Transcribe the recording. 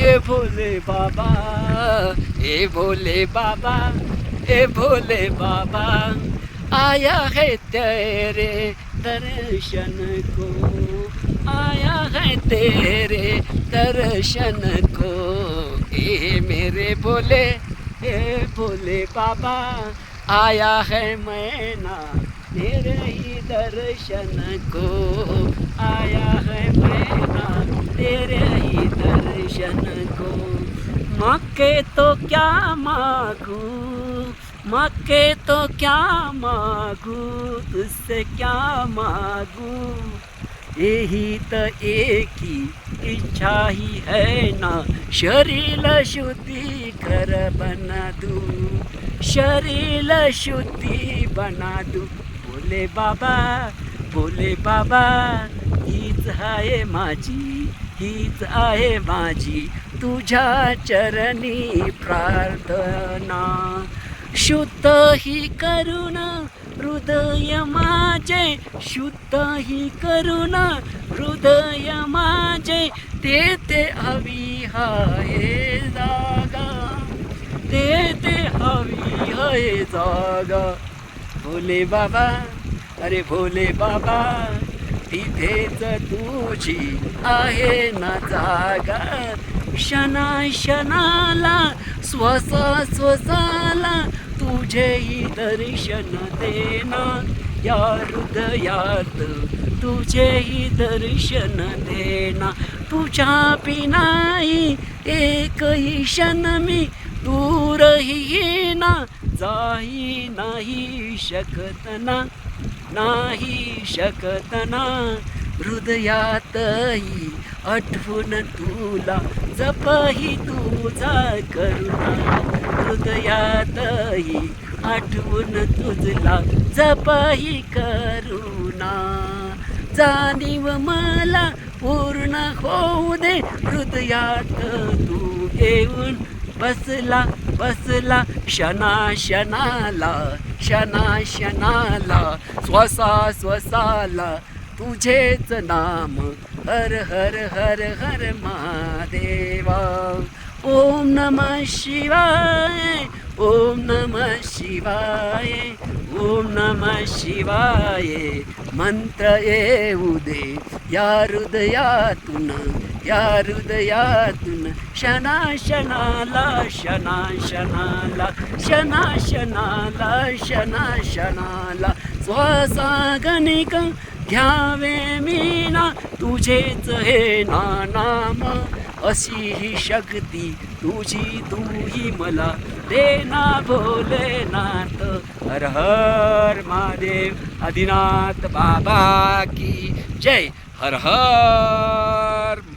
ए भोले बाबा ए भोले बाबा ए भोले बाबा आया है तेरे दर्शन को आया है तेरे दर्शन को। ए मेरे भोले ए भोले बाबा आया है मैना तेरे ही दर्शन को आया है मैना तेरे ही भूषण को। मक्के तो क्या मागू? मक्के तो क्या मागू? तुझसे क्या मागू? यही तो एक ही इच्छा ही है ना। शरीर शुद्धि कर बना दू। शरीर शुद्धि बना दू। बोले बाबा बोले बाबा हीच आहे माझी। हीच आहे माझी. तुझ्या चरणी प्रार्थना. शुद्ध ही करुण हृदय माझे. शुद्ध ही करुण हृदय माझे. ते ते हवी हाय जागा. ते ते हवी आहे जागा. भोले बाबा अरे भोले बाबा. तिथेच तुझी आहे ना जागा. क्षणा क्षणाला स्वसा स्वसाला तुझेही दर्शन देना या हृदयात तुझेही दर्शन देना तुझ्या पिनाई एकही क्षण मी दूरही ना जाई नाही शकत ना. नाही शकत ना. हृदयातही आठवून तुला जपही तुझा करुणा. हृदयातही आठवून तुझला जपही करुणा. जाणीव मला पूर्ण होऊ दे. हृदयात तू येऊन बसला बसला शना शनाला शना शनाला स्वसा स्वसाला तुझेच नाम हर हर हर हर महादेवा. ओम नम शिवाय ओम नमः शिवाय ओम नमः शिवाय मंत्र येऊ दे या हृदयातून या हृदयातून शना शनाला शना शनाला शना शनाला शना शनाला. श्वासा गणिक घ्यावे मीना तुझेच हे ना नाम अशी ही शक्ती तुझी तूही मला देना भोलेनाथ. हर हर महादेव आदिनाथ बाबा की जय. हर हर